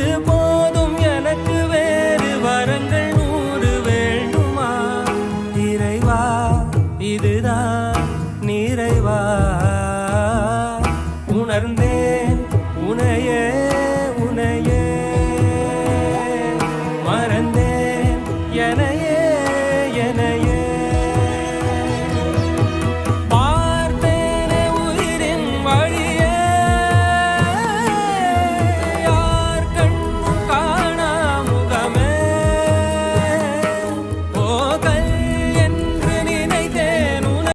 இது போதும். எனக்கு வேறு வரங்கள் நூறு வேண்டுமா? இறைவா இதுதான் நிறைவா? உணர்ந்தே